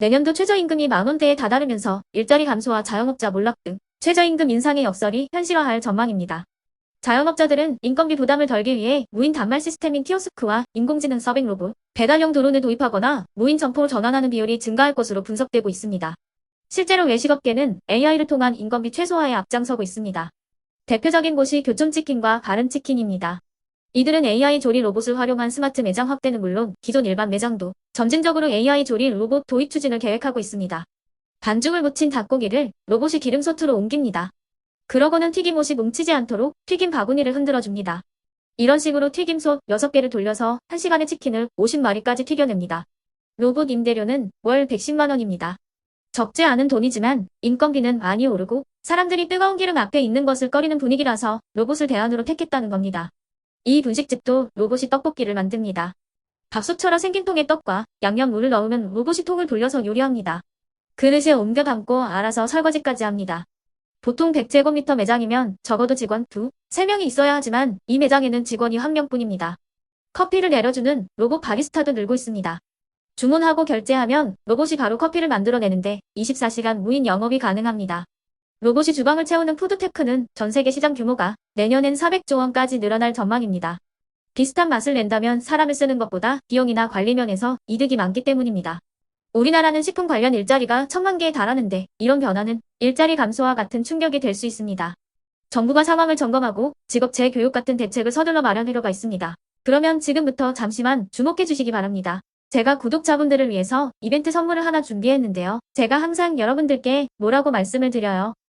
내년도 최저임금이 만원대에 다다르면서 일자리 감소와 자영업자 몰락 등 최저임금 인상의 역설이 현실화할 전망입니다. 자영업자들은 인건비 부담을 덜기 위해 무인 단말 시스템인 키오스크와 인공지능 서빙 로봇, 배달용 드론을 도입하거나 무인 점포로 전환하는 비율이 증가할 것으로 분석되고 있습니다. 실제로 외식업계는 AI를 통한 인건비 최소화에 앞장서고 있습니다. 대표적인 곳이 교촌치킨과 바른치킨입니다. 이들은 AI 조리 로봇을 활용한 스마트 매장 확대는 물론 기존 일반 매장도 점진적으로 AI 조리 로봇 도입 추진을 계획하고 있습니다. 반죽을 묻힌 닭고기를 로봇이 기름솥으로 옮깁니다. 그러고는 튀김옷이 뭉치지 않도록 튀김 바구니를 흔들어줍니다. 이런 식으로 튀김솥 6개를 돌려서 1시간에 치킨을 50마리까지 튀겨냅니다. 로봇 임대료는 월 110만원입니다. 적지 않은 돈이지만 인건비는 많이 오르고 사람들이 뜨거운 기름 앞에 있는 것을 꺼리는 분위기라서 로봇을 대안으로 택했다는 겁니다. 이 분식집도 로봇이 떡볶이를 만듭니다. 밥솥처럼 생긴 통에 떡과 양념물을 넣으면 로봇이 통을 돌려서 요리합니다. 그릇에 옮겨 담고 알아서 설거지까지 합니다. 보통 100제곱미터 매장이면 적어도 직원 2, 3명이 있어야 하지만 이 매장에는 직원이 한 명뿐입니다. 커피를 내려주는 로봇 바리스타도 늘고 있습니다. 주문하고 결제하면 로봇이 바로 커피를 만들어내는데 24시간 무인 영업이 가능합니다. 로봇이 주방을 채우는 푸드테크는 전 세계 시장 규모가 내년엔 400조 원까지 늘어날 전망입니다. 비슷한 맛을 낸다면 사람을 쓰는 것보다 비용이나 관리 면에서 이득이 많기 때문입니다. 우리나라는 식품 관련 일자리가 천만 개에 달하는데 이런 변화는 일자리 감소와 같은 충격이 될 수 있습니다. 정부가 상황을 점검하고 직업 재교육 같은 대책을 서둘러 마련할 필요가 있습니다. 그러면 지금부터 잠시만 주목해 주시기 바랍니다. 제가 구독자분들을 위해서 이벤트 선물을 하나 준비했는데요. 제가 항상 여러분들께 뭐라고 말씀을 드려요.